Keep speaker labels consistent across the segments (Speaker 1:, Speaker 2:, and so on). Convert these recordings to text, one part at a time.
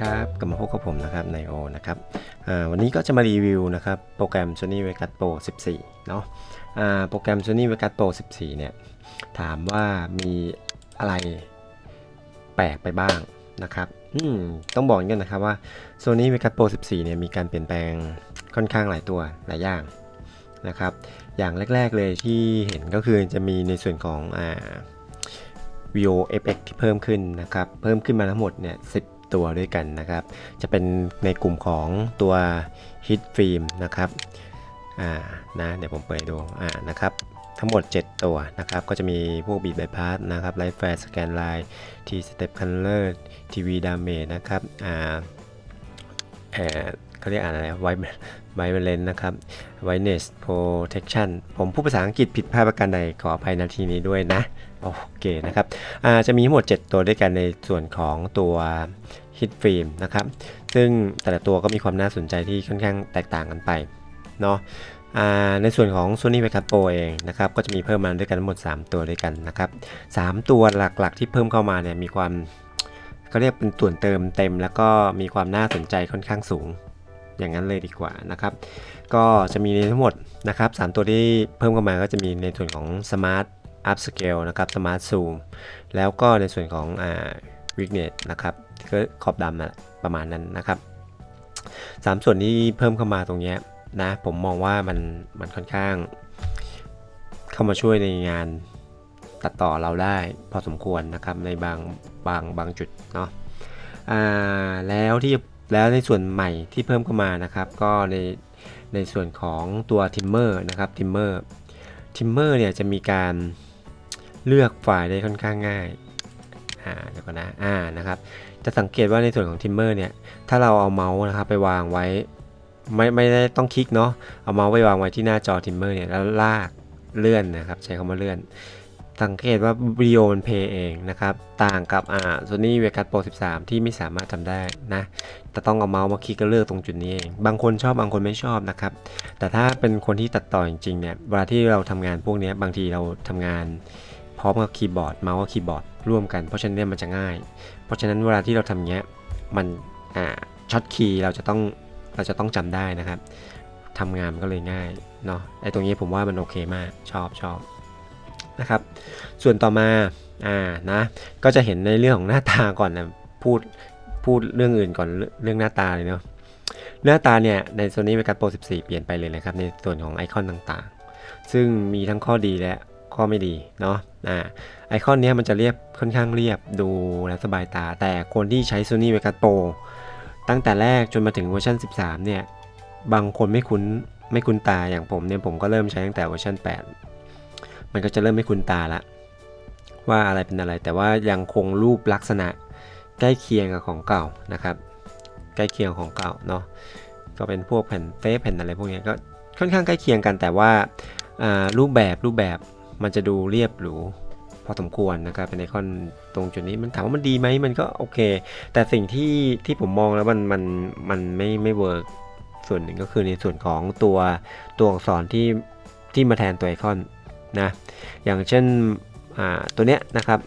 Speaker 1: ครับกลับมาพบกับผมนะครับไนโอนะครับวันนี้ก็จะมารีวิวนะครับโปรแกรม Sony Vegas Pro 14 เนาะโปรแกรม Sony Vegas Pro 14 เนี่ย ถามว่ามีอะไรแปลกไปบ้างนะครับต้องบอกอย่างนี้นะครับว่า Sony Vegas Pro 14 เนี่ย มีการเปลี่ยนแปลงค่อนข้างหลายตัวหลายอย่างนะครับ อย่างแรก ๆ เลยที่เห็นก็คือจะมีในส่วนของอ่า VO FX ที่เพิ่มขึ้นนะครับ เพิ่มขึ้นมาทั้งหมดเนี่ย10 ตัวด้วยกันนะครับ จะเป็นในกลุ่มของตัว Hit Film นะครับอ่านะเดี๋ยวผมเปิดดูอ่านะครับทั้งหมด 7 ตัวนะครับ ก็จะมีพวก Beat Bypass นะครับ Light Flash Scan Line T Step Color TV Damage นะครับอ่าเออเขาเรียกอ่านอะไรไวไวเลนนะครับ Whiteness Protection ผมพูดภาษาอังกฤษผิดพลาดประการใดขออภัยนาทีนี้ด้วยนะ โอเคนะครับอ่าจะมีทั้งหมด 7 ตัวด้วยกันในส่วนของตัว ฮิตฟิล์มนะครับ ซึ่งแต่ละตัวก็มีความน่าสนใจที่ค่อนข้างแตกต่างกันไปเนาะในส่วนของ Sony Vegas Pro เองนะครับก็จะมีเพิ่มมาด้วยกันทั้งหมด 3 ตัวด้วยกันนะครับ3ตัวหลักๆ ที่เพิ่มเข้ามาเนี่ยมีความเขาเรียกเป็นส่วนเติมเต็ม แล้วก็มีความน่าสนใจค่อนข้างสูงอย่างนั้นเลยดีกว่านะครับก็จะมีในทั้งหมดนะครับ3ตัวที่เพิ่มเข้ามาก็จะมีในส่วนของ Smart Upscale นะครับ Smart Zoom แล้วก็ในส่วนของอ่า Weakness นะครับ ขอบดำนะประมาณนั้นนะครับสามส่วนที่เพิ่มเข้ามาตรงนี้นะผมมองว่ามันมันค่อนข้าง เข้ามาช่วยในงานตัดต่อเราได้พอสมควรนะครับในบางบางบางจุดเนาะอ่าแล้วที่แล้วในส่วนใหม่ที่เพิ่มเข้ามานะครับ ก็ในในส่วนของตัวทิมเมอร์นะครับทิมเมอร์ทิมเมอร์เนี่ยจะมีการเลือกไฟล์ได้ค่อนข้างง่ายอ่าเดี๋ยวก่อนนะอ่านะครับ จะสังเกตว่าในส่วนของทิมเมอร์เนี่ย ถ้าเราเอาเมาส์นะครับไปวางไว้ ไม่ไม่ได้ต้องคลิกเนาะ เอาเมาส์ไปวางไว้ที่หน้าจอทิมเมอร์เนี่ยแล้วลากเลื่อนนะครับ ใช้คำว่าเลื่อน สังเกตว่าวิดีโอมันเพย์เองนะครับ ต่างกับอ่า Sony Vegas Pro 13 ที่ไม่สามารถทำได้นะแต่ต้องเอาเมาส์มาคลิกก็เลือกตรงจุดนี้เอง บางคนชอบบางคนไม่ชอบนะครับ แต่ถ้าเป็นคนที่ตัดต่อจริงๆเนี่ย เวลาที่เราทำงานพวกนี้บางทีเราทำงานพร้อมกับคีย์บอร์ดเมาส์กับคีย์บอร์ดร่วมกัน เพราะฉะนั้นเนลมันจะง่าย เพราะฉะนั้นเวลาที่เราทำเงี้ยมันอ่าช็อตคีย์เราจะต้องเราจะต้องจำได้นะครับทำงานมันก็เลยง่ายเนาะไอตรงนี้ผมว่ามันโอเคมากชอบชอบนะครับ ส่วนต่อมาอ่านะก็จะเห็นในเรื่องของหน้าตาก่อนนะพูดพูดเรื่องอื่นก่อนเรื่องหน้าตาเลยเนาะหน้าตาเนี่ยใน Sony Vegas Pro 14 เปลี่ยนไปเลยนะครับในส่วนของไอคอนต่างๆ ซึ่งมีทั้งข้อดีและ ข้อไม่ดีเนาะอ่าไอคอนนี้มันจะเรียบค่อนข้างเรียบดูและสบายตา แต่คนที่ใช้ Sony Vegas Pro ตั้งแต่แรกจนมาถึงเวอร์ชัน 13 เนี่ย บางคนไม่คุ้นไม่คุ้นตาอย่างผมเนี่ยผมก็เริ่มใช้ตั้งแต่เวอร์ชัน 8 มันก็จะเริ่มไม่คุ้นตาละว่าอะไรเป็นอะไร แต่ว่ายังคงรูปลักษณะใกล้เคียงกับของเก่านะครับ ใกล้เคียงของเก่าเนาะก็เป็นพวกแผ่นเทปแผ่นอะไรพวกนี้ก็ค่อนข้างใกล้เคียงกันแต่ว่ารูปแบบรูปแบบ มันจะดูเรียบหรูพอสมควรนะครับเป็นไอคอนตรงจุดนี้มันถามว่ามันดีไหมมันก็โอเค แต่สิ่งที่ที่ผมมองแล้วมันมันมันไม่ไม่เวิร์กส่วนหนึ่งก็คือในส่วนของตัวตัวอักษรที่ที่มาแทนตัวไอคอนนะอย่างเช่นอ่าตัวเนี้ยนะครับ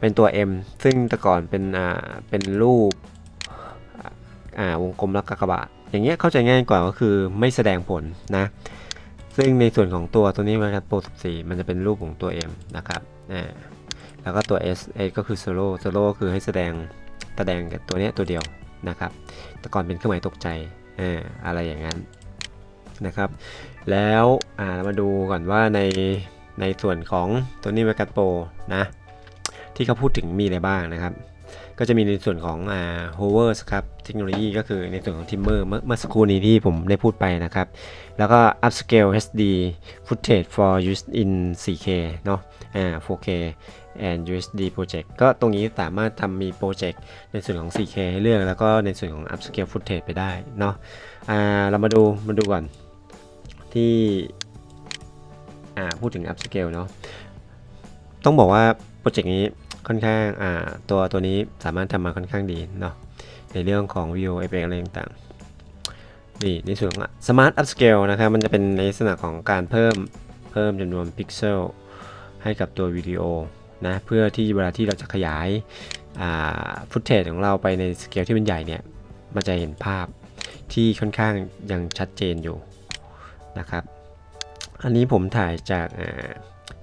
Speaker 1: เป็นตัว M ซึ่งแต่ก่อนเป็นอ่าเป็นรูปอ่าวงกลมแล้วกากบาทอย่างเงี้ยเข้าใจง่ายกว่าก็คือไม่แสดงผลนะ ซึ่งในส่วนของตัวตัวนี้นะครับโปร14 มันจะเป็นรูปของตัว M นะครับแล้วก็ตัว S S ก็คือ solo solo ก็คือให้แสดงแสดงกับตัวนี้ตัวเดียวนะครับ แต่ก่อนเป็นเครื่องหมายตกใจออะไรอย่างนั้นนะครับ แล้วาเรามาดูก่อนว่าในในส่วนของตัวนี้ Vegas Pro นะที่เขาพูดถึงมีอะไรบ้างนะครับ ก็จะมีในส่วนของอ่า hover ครับเทคโนโลยีก็คือในส่วนของ timmer เมื่อเมื่อสักครู่นี้ที่ผมได้พูดไปนะครับ แล้วก็ upscale HD footage for use in 4K เนาะอ่า 4K and USD project ก็ตรงนี้สามารถทำมีโปรเจกต์ในส่วนของ 4K ให้เลือก แล้วก็ในส่วนของ upscale footage ไปได้เนาะอ่าเรามาดูมาดูก่อนที่อ่าพูดถึง upscale เนาะต้องบอกว่าโปรเจกต์นี้ ค่อนข้างอ่าตัวตัวนี้สามารถทำมาค่อนข้างดีเนาะในเรื่องของ VO effect อะไรต่างๆนี่ในส่วนของ Smart Upscale นะครับมันจะเป็นในลักษณะของการเพิ่มเพิ่มจำนวนพิกเซลให้กับตัววิดีโอนะเพื่อที่เวลาที่เราจะขยายฟุตเทจของเราไปในสเกลที่มันใหญ่เนี่ยมันจะเห็นภาพที่ค่อนข้างยังชัดเจนอยู่นะครับ อันนี้ผมถ่ายจาก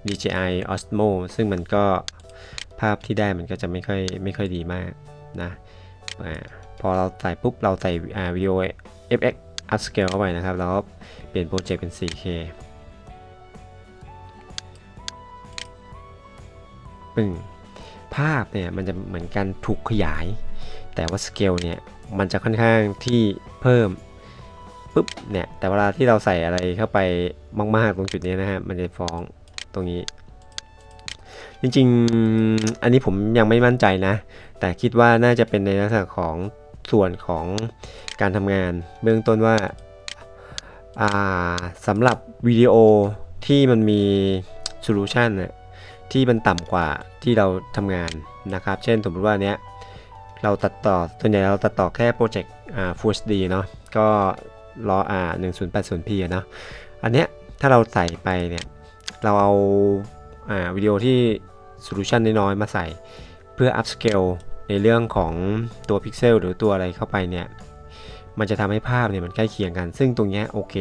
Speaker 1: DJI Osmo ซึ่งมันก็ ภาพที่ได้มันก็จะไม่ค่อยไม่ค่อยดีมากนะอพอเราใส่ปุ๊บเราใส่อ่าวิดีโอ FX upscale เข้าไปนะครับ แล้วเปลี่ยนโปรเจกต์เป็น 4K ปึ้งภาพเนี่ยมันจะเหมือนกันถูกขยาย แต่ว่าสเกลเนี่ยมันจะค่อนข้างที่เพิ่มปุ๊บเนี่ยแต่เวลาที่เราใส่อะไรเข้าไปมาก ๆ ตรงจุดนี้นะฮะมันจะฟ้องตรงนี้ จริงๆ อันนี้ผมยังไม่มั่นใจนะ แต่คิดว่าน่าจะเป็นในลักษณะของส่วนของการทำงาน เบื้องต้นว่าาสำหรับวิดีโอที่มันมีโซลูชันที่มันต่ำกว่าที่เราทำงานนะครับ เช่นสมมติว่าเนี้ยเราตัดต่อส่วนใหญ่เราตัดต่อแค่โปรเจกต์อ่า Full HD เนาะก็รออ่า 1080p เนาะอันเนี้ยถ้าเราใส่ไปเนี่ย เราเอาอ่าวิดีโอที่ โซลูชันน้อยๆมาใส่ เพื่อ upscale ในเรื่องของตัวพิกเซลหรือตัวอะไรเข้าไปเนี่ย มันจะทำให้ภาพเนี่ยมันใกล้เคียงกัน ซึ่งตรงนี้โอเค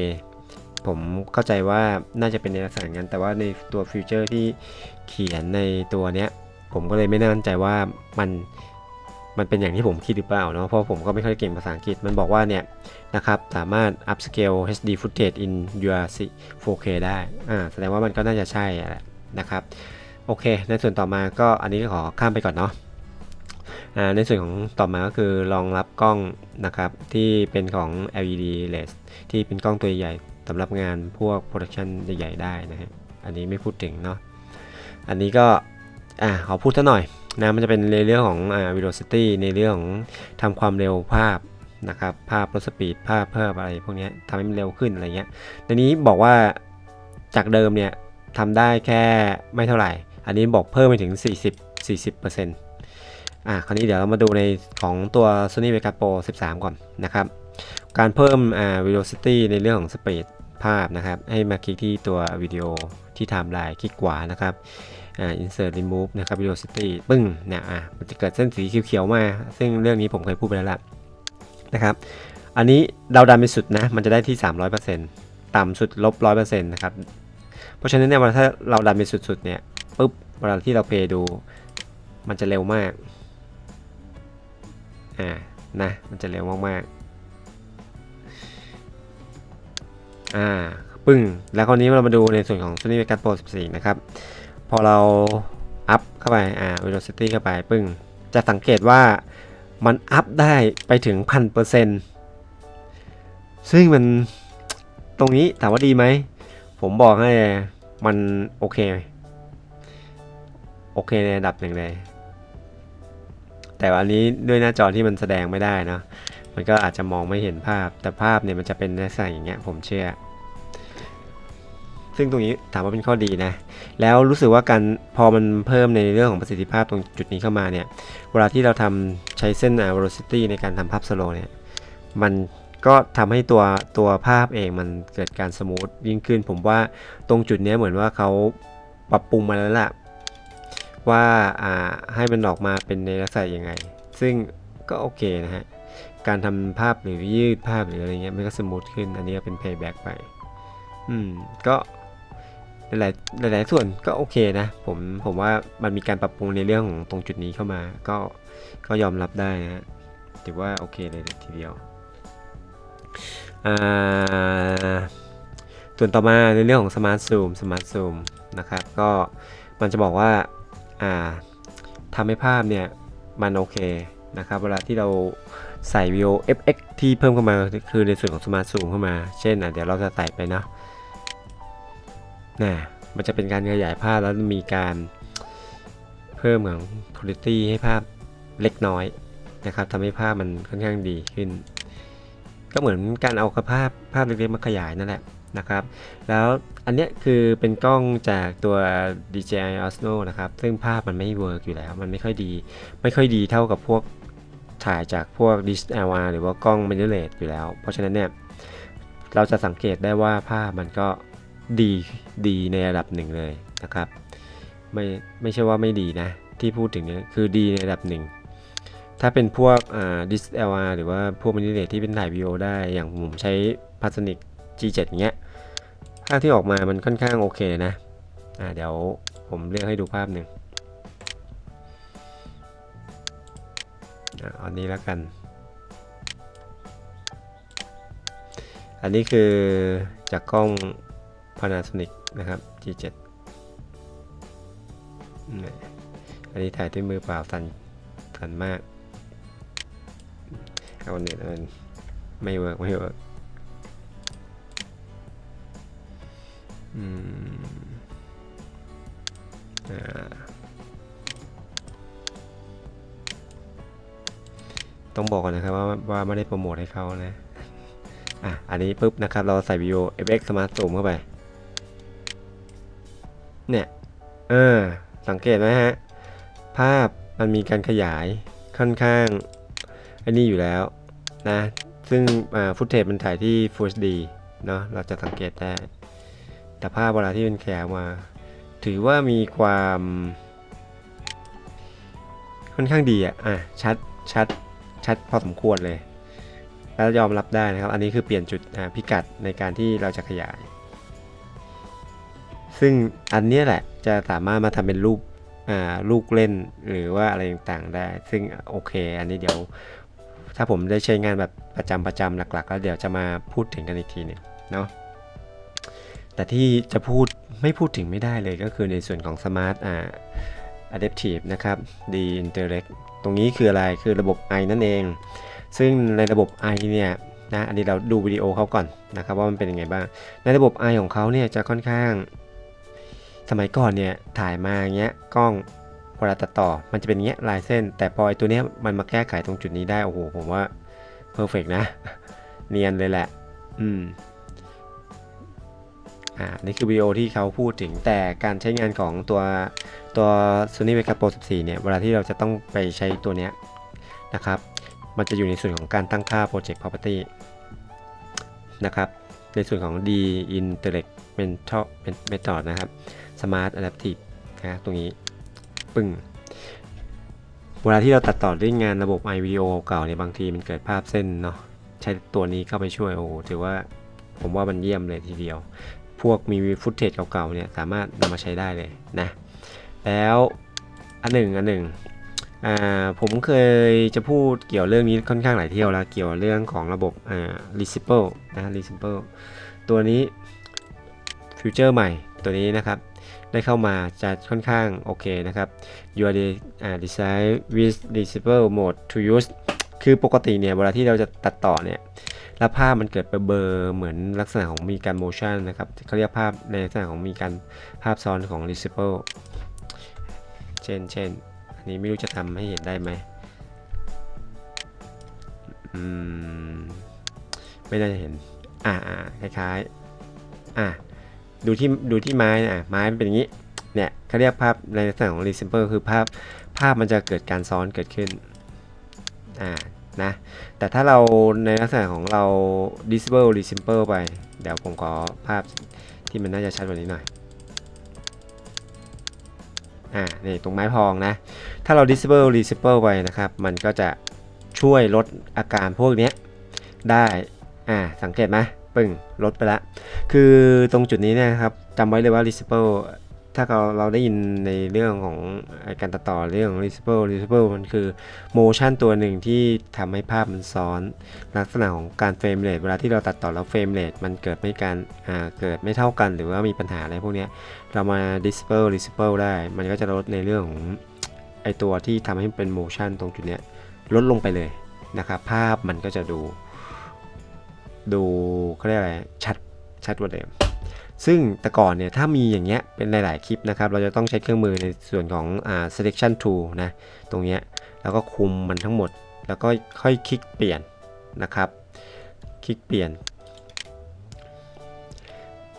Speaker 1: ผมเข้าใจว่าน่าจะเป็นในลักษณะนั้นแต่ว่าในตัวฟิวเจอร์ที่เขียนในตัวเนี้ย ผมก็เลยไม่แน่ใจว่ามันมันเป็นอย่างที่ผมคิดหรือเปล่าเนาะเพราะผมก็ไม่ค่อยเก่งภาษาอังกฤษมันบอกว่าเนี่ยนะครับสามารถ upscale HD footage in your 4K ได้อ่าแสดงว่ามันก็น่าจะใช่แหละนะครับ โอเค ในส่วนต่อมาก็อันนี้ก็ขอข้ามไปก่อนเนาะในส่วนของต่อมาก็คือรองรับกล้องนะครับที่เป็นของ LED lens ที่เป็นกล้องตัวใหญ่สำหรับงานพวกโปรดักชันใหญ่ๆได้นะฮะอันนี้ไม่พูดถึงเนาะอันนี้ก็อ่าขอพูดซะหน่อยนะมันจะเป็นในเรื่องของอ่า velocity ในเรื่องของทำความเร็วภาพนะครับภาพลดสปีดภาพเพิ่มอะไรพวกนี้ทำให้มันเร็วขึ้นอะไรเงี้ยในนี้บอกว่าจากเดิมเนี่ยทำได้แค่ไม่เท่าไหร่ อันนี้บอกเพิ่มไปถึง 40 40%อ่าคราวนี้เดี๋ยวเรามาดูในของตัว Sony Vegas Pro 13 ก่อนนะครับ การเพิ่มอ่า velocity ในเรื่องของ speed ภาพนะครับ ให้มาคลิกที่ตัววิดีโอที่ไทม์ไลน์คลิกขวานะครับอ่า insert remove นะครับ velocity ปึ้งเนี่ยอะมันจะเกิดเส้นสีเขียวๆมา ซึ่งเรื่องนี้ผมเคยพูดไปแล้วล่ะนะครับ อันนี้เราดันไปสุดนะ มันจะได้ที่ 300%ต่ำสุดลบ100%นะครับ เพราะฉะนั้นเนี่ยวลาถ้าเราดันไปสุดๆเนี่ย ปุ๊บเวลาที่เราเพย์ดู มันจะเร็วมาก อ่า นะ มันจะเร็วมากๆ อ่า ปึ้ง แล้วคราวนี้เรามาดูในส่วนของ Sony Vegas Pro 14 นะครับ พอเราอัพเข้าไป อ่า velocity เข้าไป ปึ้ง จะสังเกตว่ามันอัพได้ไปถึงพันเปอร์เซ็นต์ซึ่งมันตรงนี้ถามว่าดีไหม ผมบอกให้มันโอเค โอเคในระดับหนึ่งเลย แต่วันนี้ด้วยหน้าจอที่มันแสดงไม่ได้นะมันก็อาจจะมองไม่เห็นภาพ แต่ภาพเนี่ยมันจะเป็นลักษณะอย่างเงี้ยผมเชื่อ ซึ่งตรงนี้ถามว่าเป็นข้อดีนะ แล้วรู้สึกว่าการพอมันเพิ่มในเรื่องของประสิทธิภาพตรงจุดนี้เข้ามาเนี่ย เวลาที่เราทำใช้เส้น velocity ในการทำภาพสโลเนี่ย มันก็ทำให้ตัวตัวภาพเองมันเกิดการสมูทยิ่งขึ้น ผมว่าตรงจุดนี้เหมือนว่าเขาปรับปรุงมาแล้วล่ะ ว่าให้มันออกมาเป็นในลักษณะยังไง ซึ่งก็โอเคนะฮะ การทำภาพหรือยืดภาพหรืออะไรเงี้ยมันก็สมูทขึ้น อันนี้ก็เป็น playback ไป อืม ก็หลายหลายส่วนก็โอเคนะ ผมผมว่ามันมีการปรับปรุงในเรื่องของตรงจุดนี้เข้ามา ก็ก็ยอมรับได้นะฮะถือว่าโอเคเลยทีเดียวอ่าส่วนต่อมาในเรื่องของ Smart Zoom Smart Zoom นะครับ ก็มันจะบอกว่า ทำให้ภาพเนี่ยมันโอเคนะครับเวลาที่เราใส่วิโอ FX ที่เพิ่มเข้ามาคือในส่วนของ Smart Zoom เข้ามา เช่นเดี๋ยวเราจะใส่ไปเนาะนะมันจะเป็นการขยายภาพแล้วมีการเพิ่มของ quality ให้ภาพเล็กน้อยนะครับทำให้ภาพมันค่อนข้างดีขึ้น ก็เหมือนการเอาภาพภาพเล็กๆมาขยายนั่นแหละ นะครับ แล้วอันเนี้ยคือเป็นกล้องจากตัว DJI Osmo นะครับ ซึ่งภาพมันไม่เวิร์กอยู่แล้ว มันไม่ค่อยดี ไม่ค่อยดีเท่ากับพวกถ่ายจากพวก DSLR หรือว่ากล้อง mirrorless อยู่แล้ว เพราะฉะนั้นเนี่ยเราจะสังเกตได้ว่าภาพมันก็ดีดีในระดับหนึ่งเลยนะครับ ไม่ไม่ใช่ว่าไม่ดีนะ ที่พูดถึงเนี่ยคือดีในระดับหนึ่งถ้าเป็นพวกอ่า DSLR หรือว่าพวกมินิเลที่เป็นถ่ายวิดีโอได้อย่างผมใช้ Panasonic G7 เงี้ยภาพที่ออกมามันค่อนข้างโอเคนะอ่าเดี๋ยวผมเลือกให้ดูภาพหนึ่งอ่าอันนี้แล้วกัน อันนี้คือจากกล้อง Panasonic นะครับ G7 อันนี้ถ่ายด้วยมือเปล่าสันสันมากเอาเน็ตมันไม่เวิร์กไม่เวิร์ก อืมอ่าต้องบอกก่อนนะครับว่าว่าไม่ได้โปรโมทให้เขานะอะอันนี้ปุ๊บนะครับ เราใส่วิดีโอ FX Smart Zoom เข้าไป เนี่ย เออ สังเกตไหมฮะ ภาพมันมีการขยายค่อนข้าง อันนี้อยู่แล้วนะ ซึ่งฟุตเทจมันถ่ายที่ Full HD เนาะเราจะสังเกตได้ แต่ภาพเวลาที่เป็นแขยายออกมา ถือว่ามีความค่อนข้างดีอะอะชัดชัดชัดพอสมควรเลย แล้วยอมรับได้นะครับ อันนี้คือเปลี่ยนจุดพิกัดในการที่เราจะขยาย ซึ่งอันนี้แหละจะสามารถมาทำเป็นรูปลูกเล่นหรือว่าอะไรต่างๆได้ ซึ่งโอเค อันนี้เดี๋ยว ถ้าผมได้ใช้งานแบบประจำประจำหลักๆ แล้วเดี๋ยวจะมาพูดถึงกันอีกทีหนึ่งเนาะ แต่ที่จะพูดไม่พูดถึงไม่ได้เลยก็คือในส่วนของ Smart อ่า Adaptive นะครับ D Interact ตรงนี้คืออะไรคือระบบ I นั่นเอง ซึ่งในระบบ I เนี่ยนะอันนี้เราดูวิดีโอเขาก่อนนะครับว่ามันเป็นยังไงบ้าง ในระบบ I ของเขาเนี่ยจะค่อนข้าง สมัยก่อนเนี่ยถ่ายมาอย่างเงี้ยกล้องเวลาตัดต่อมันจะเป็นเงี้ยลายเส้น แต่พอไอตัวเนี้ยมันมาแก้ไขตรงจุดนี้ได้ โอ้โห ผมว่าเพอร์เฟกนะ เนียนเลยแหละ อืม อ่านี่คือวิดีโอที่เขาพูดถึงแต่การใช้งานของตัวตัว Sony Vegas Pro 14 เนี่ย เวลาที่เราจะต้องไปใช้ตัวเนี้ยนะครับ มันจะอยู่ในส่วนของการตั้งค่า Project Property นะครับ ในส่วนของ D Interact Mental Method นะครับ Smart Adaptive นะตรงนี้ปึ้งเวลาที่เราตัดต่อด้วยงานระบบ iVideo เก่าเนี่ยบางทีมันเกิดภาพเส้นเนาะใช้ตัวนี้เข้าไปช่วยโอ้ถือว่าผมว่ามันเยี่ยมเลยทีเดียว พวกมีฟุตเทจเก่าๆเนี่ยสามารถนำมาใช้ได้เลยนะ แล้วอันหนึ่งอันหนึ่งอ่าผมเคยจะพูดเกี่ยวเรื่องนี้ค่อนข้างหลายเที่ยวแล้ว เกี่ยวเรื่องของระบบอ่า Reciprocal นะ Reciprocal ตัวนี้ฟิวเจอร์ใหม่ตัวนี้นะครับ ได้เข้ามาจะค่อนข้างโอเคนะครับ your de- อ่า design with reciprocal mode to use คือปกติเนี่ยเวลาที่เราจะตัดต่อเนี่ย แล้วภาพมันเกิดเบลอๆเหมือนลักษณะของมีการ motion นะครับเขาเรียกภาพในลักษณะของมีการภาพซ้อนของ r e c i p r o c เช่นเช่นอันนี้ไม่รู้จะทำให้เห็นได้ไหมอืมไม่น่าจะเห็น อ่าอ่าคล้ายๆ อ่าดูที่ดูที่ไม้นะอะไม้มันเป็นอย่างนี้ เนี่ยเขาเรียกภาพในลักษณะของ resimple คือภาพภาพมันจะเกิดการซ้อนเกิดขึ้น อ่า นะ แต่ถ้าเราในลักษณะของเรา disable resimple ไป เดี๋ยวผมขอภาพที่มันน่าจะชัดกว่านี้หน่อย อ่า นี่ตรงไม้พองนะ ถ้าเรา disable resimple ไปนะครับ มันก็จะช่วยลดอาการพวกนี้ได้ อ่า สังเกตไหมปึ้งลดไปละ คือตรงจุดนี้เนะครับจำไว้เลยว่า reciprocal ถ้าเราเราได้ยินในเรื่องของการตัดต่อเรื่องของ reciprocal reciprocal มันคือ motion ตัวหนึ่งที่ทำให้ภาพมันซ้อน ลักษณะของการ frame rate เวลาที่เราตัดต่อแล้ว frame rate มันเกิดไม่การอ่าเกิดไม่เท่ากันหรือว่ามีปัญหาอะไรพวกนี้เรามา disable reciprocal ได้ มันก็จะลดในเรื่องของไอตัวที่ทำให้เป็น motion ตรงจุดนี้ลดลงไปเลยนะครับภาพมันก็จะดู ดูเขาเรียกอะไรชัดชัดกว่าเดิม ซึ่งแต่ก่อนเนี่ยถ้ามีอย่างเงี้ยเป็นหลาย ๆ คลิปนะครับ เราจะต้องใช้เครื่องมือในส่วนของอ่า selection tool นะตรงเนี้ยแล้วก็คุมมันทั้งหมด แล้วก็ค่อยคลิกเปลี่ยนนะครับ คลิกเปลี่ยน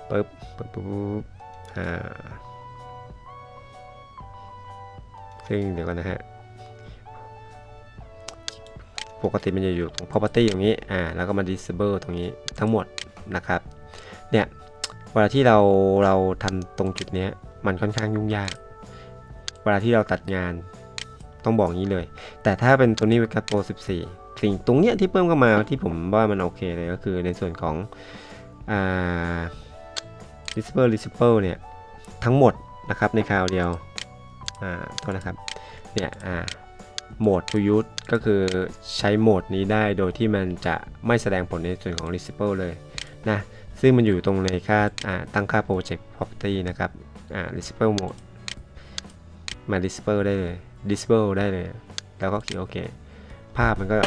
Speaker 1: ปึ๊บปึ๊บปึ๊บอ่าซึ่งเดี๋ยวกันนะฮะปกติมันจะอยู่ตรง property ตรงนี้อ่าแล้วก็มา disable ตรงนี้ทั้งหมดนะครับเนี่ย เวลาที่เราเราทำตรงจุดนี้มันค่อนข้างยุ่งยาก เวลาที่เราตัดงานต้องบอกงี้เลย แต่ถ้าเป็น Sony Vegas Pro 14 สิ่งตรงเนี้ยที่เพิ่มเข้ามาที่ผมว่ามันโอเคเลยก็คือในส่วนของอ่า Receiver Receiver เนี่ย ทั้งหมดนะครับในคราวเดียว อ่าโทษนะครับ เนี่ย อ่าโหมด to use ก็คือใช้โหมดนี้ได้โดยที่มันจะไม่แสดงผลในส่วนของ receiver เลยนะ ซึ่งมันอยู่ตรงในค่าตั้งค่า project property นะครับอ่า receiver mode มา disable ได้เลย disable ได้เลย แล้วก็คลิกโอเค ภาพมันก็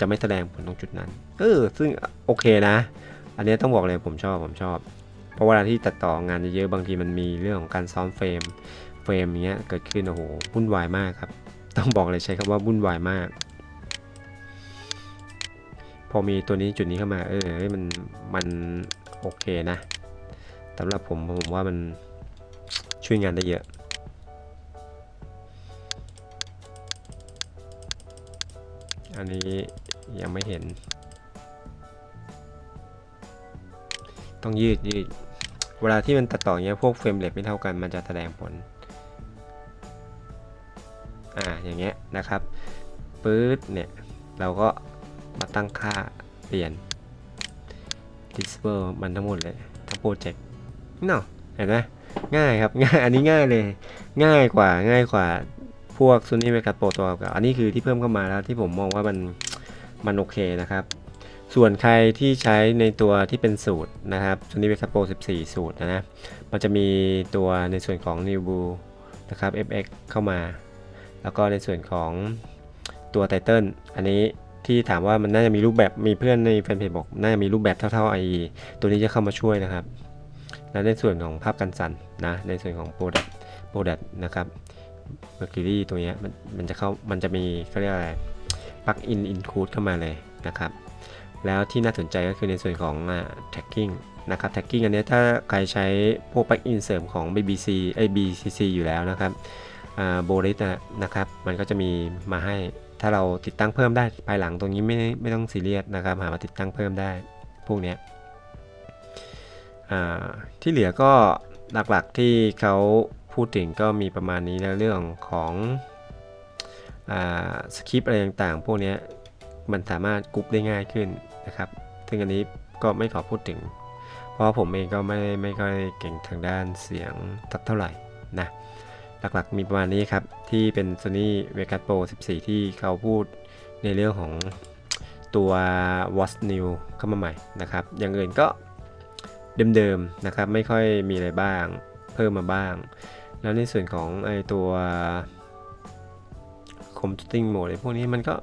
Speaker 1: จะไม่แสดงผลตรงจุดนั้น เออ ซึ่งโอเคนะ อันนี้ต้องบอกเลยผมชอบ ผมชอบ เพราะเวลาที่ตัดต่องานเยอะๆ บางทีมันมีเรื่องของการซ้อมเฟรม เฟรมอย่างเงี้ย เกิดขึ้น โอ้โห วุ่นวายมากครับ ต้องบอกเลยใช้คำว่าวุ่นวายมาก พอมีตัวนี้จุดนี้เข้ามา เออเฮ้ยมัน มัน โอเคนะสำหรับผมผมว่ามันช่วยงานได้เยอะอันนี้ยังไม่เห็น ต้องยืดยืด เวลาที่มันตัดต่ออย่างเงี้ยพวกเฟรมเรทไม่เท่ากันมันจะแสดงผล อ่าอย่างเงี้ยนะครับปื๊ดเนี่ย เราก็มาตั้งค่าเปลี่ยน disable มันทั้งหมดเลยทั้งโปรเจกต์เนาะเห็นไหมง่ายครับง่ายอันนี้ง่ายเลย ง่ายกว่าง่ายกว่าพวก Sony Vegas Pro ตัวเก่าอันนี้คือที่เพิ่มเข้ามาแล้วที่ผมมองว่ามันมันโอเคนะครับ ส่วนใครที่ใช้ในตัวที่เป็นสูตรนะครับ Sony Vegas Pro 14 สูตรนะนะ มันจะมีตัวในส่วนของ New Blue นะครับ FX เข้ามา แล้วก็ในส่วนของตัวไตเติลอันนี้ ที่ถามว่ามันน่าจะมีรูปแบบมีเพื่อนในแฟนเพจบอกน่าจะมีรูปแบบเท่าๆ IE ตัวนี้จะเข้ามาช่วยนะครับ แล้วในส่วนของภาพกันสั่นนะในส่วนของ Product Product นะครับ Mercury ตัวเนี้ยมันมันจะเข้ามันจะมีเขาเรียกอะไร plug in include เข้ามาเลยนะครับ แล้วที่น่าสนใจก็คือในส่วนของอ่า tagging นะครับ tagging อันนี้ถ้าใครใช้พวก plugin เสริมของ BBC ไอ้ BCC อยู่แล้วนะครับโบริสนะครับ มันก็จะมีมาให้ ถ้าเราติดตั้งเพิ่มได้ภายหลังตรงนี้ไม่ไม่ต้องซีเรียสนะครับ หามาติดตั้งเพิ่มได้พวกเนี้ยที่เหลือก็หลักๆที่เขาพูดถึงก็มีประมาณนี้แล้วเรื่องของสคริปอะไรต่างๆ พวกนี้มันสามารถกรุ๊ปได้ง่ายขึ้นนะครับ ซึ่งอันนี้ก็ไม่ขอพูดถึง เพราะผมเองก็ไม่ไม่ค่อยเก่งทางด้านเสียงสักเท่าไหร่นะ หลักๆ มีประมาณนี้ครับ ที่เป็น Sony Vegas Pro 14 ที่เขาพูดในเรื่องของตัว Watch New เข้ามาใหม่นะครับ อย่างอื่นก็เดิมๆนะครับ ไม่ค่อยมีอะไรบ้าง เพิ่มมาบ้าง แล้วในส่วนของไอตัว Computing Mode อะไรพวกนี้มันก็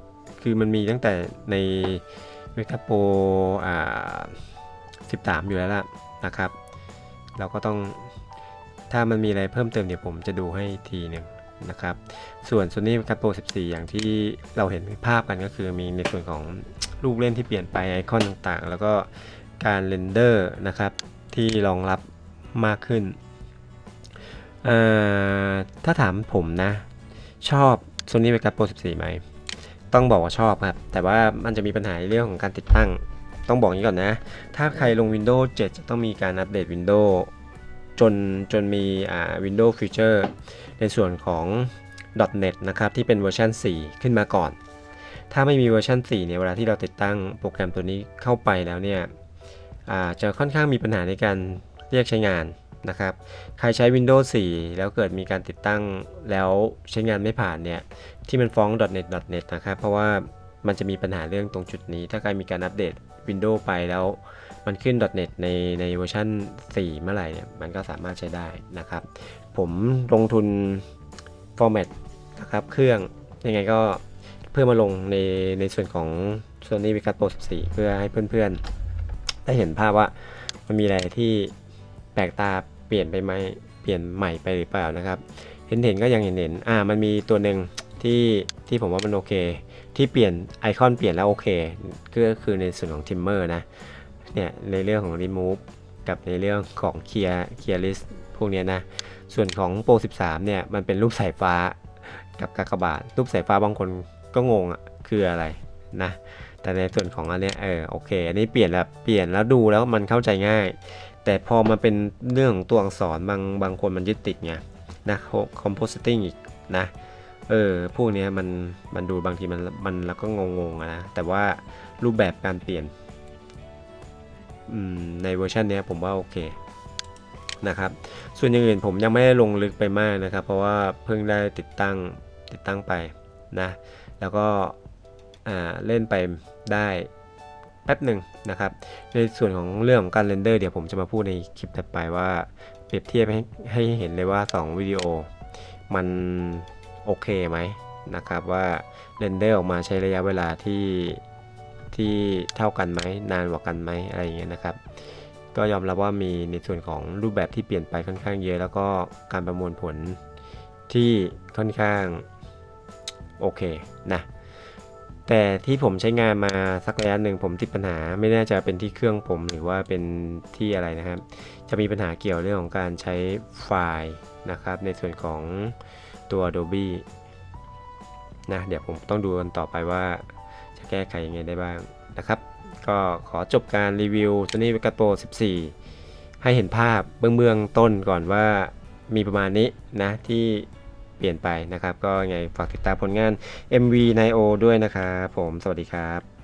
Speaker 1: คือมันมีตั้งแต่ใน Vegas Pro อ่า 13 อยู่แล้วล่ะนะครับ เราก็ต้อง ถ้ามันมีอะไรเพิ่มเติมเดี๋ยวผมจะดูให้ทีหนึ่งนะครับ ส่วน Sony Vegas Pro 14 อย่างที่เราเห็นภาพกันก็คือมีในส่วนของลูกเล่นที่เปลี่ยนไปไอคอนต่างๆ แล้วก็การเรนเดอร์นะครับที่รองรับมากขึ้น ถ้าถามผมนะ ชอบ Sony v e g a Pro 14 ไหม ต้องบอกว่าชอบครับ แต่ว่ามันจะมีปัญหาเรื่องของการติดตั้ง ต้องบอกอย่างนี้ก่อนนะ ถ้าใครลง Windows 7 จะต้องมีการอัปเดต Windows จนจนมีอ่า Windows Feature ในส่วนของ .NET นะครับที่เป็นเวอร์ชัน4 ขึ้นมาก่อน ถ้าไม่มีเวอร์ชัน4เนี่ยเวลาที่เราติดตั้งโปรแกรมตัวนี้เข้าไปแล้วเนี่ยอ่าจะค่อนข้างมีปัญหาในการเรียกใช้งานนะครับ ใครใช้ Windows 4 แล้วเกิดมีการติดตั้งแล้วใช้งานไม่ผ่านเนี่ย ที่มันฟ้อง .NET .NET นะครับ เพราะว่ามันจะมีปัญหาเรื่องตรงจุดนี้ ถ้าใครมีการอัปเดต Windows ไปแล้ว มันขึ้น .NET ในในเวอร์ชัน4 เมื่อไหร่เนี่ยมันก็สามารถใช้ได้นะครับ ผมลงทุน format นะครับเครื่องยังไงก็เพื่อมาลงในในส่วนของ Sony Vegas Pro 14 เพื่อให้เพื่อนๆ ได้เห็นภาพว่ามันมีอะไรที่แปลกตาเปลี่ยนไปไหมเปลี่ยนใหม่ไปหรือเปล่านะครับ เห็นเห็นๆก็ยังเห็นเห็นๆอ่ามันมีตัวหนึ่งที่ที่ผมว่ามันโอเค ที่เปลี่ยนไอคอนเปลี่ยนแล้วโอเคก็คือในส่วนของ Trimmer นะ เนี่ยในเรื่องของ remove กับในเรื่องของ clear clear list พวกนี้นะ ส่วนของ Pro 13 เนี่ย มันเป็นรูปสายฟ้ากับกากบาท รูปสายฟ้าบางคนก็งงอะคืออะไรนะ แต่ในส่วนของอันเนี้ยเออโอเค อันนี้เปลี่ยนแล้วเปลี่ยนแล้วดูแล้วมันเข้าใจง่าย แต่พอมาเป็นเรื่องของตัวอักษรบางบางคนมันยึดติดไงนะ compositing อีกนะเออ พวกนี้มัน มันดูบางทีมัน มันแล้วก็งงๆนะ แต่ว่ารูปแบบการเปลี่ยน ในเวอร์ชันนี้ผมว่าโอเคนะครับ ส่วนอย่างอื่นผมยังไม่ได้ลงลึกไปมากนะครับ เพราะว่าเพิ่งได้ติดตั้งติดตั้งไปนะ แล้วก็เล่นไปได้แป๊บหนึ่งนะครับ ในส่วนของเรื่องของการเรนเดอร์เดี๋ยวผมจะมาพูดในคลิปถัดไปว่าเปรียบเทียบให้ให้เห็นเลยว่า 2 วิดีโอ มันโอเคไหมนะครับว่าเรนเดอร์ออกมาใช้ระยะเวลาที่ ที่เท่ากันไหมนานกว่ากันไหมอะไรอย่างเงี้ยนะครับ ก็ยอมรับว่ามีในส่วนของรูปแบบที่เปลี่ยนไปค่อนข้างเยอะ แล้วก็การประมวลผลที่ค่อนข้างโอเคนะแต่ที่ผมใช้งานมาสักระยะหนึ่งผมติดปัญหาไม่แน่ใจเป็นที่เครื่องผมหรือว่าเป็นที่อะไรนะครับ จะมีปัญหาเกี่ยวเรื่องของการใช้ไฟล์นะครับ ในส่วนของตัว Adobe นะเดี๋ยวผมต้องดูกันต่อไปว่า แก้ไขยังไงได้บ้างนะครับ ก็ขอจบการรีวิวตัวนี้เวกาโปร14 ให้เห็นภาพเบื้องเบื้องต้นก่อนว่ามีประมาณนี้นะที่เปลี่ยนไปนะครับ ก็ยังไงฝากติดตามผลงาน MV n i o ด้วยนะครับผมสวัสดีครับ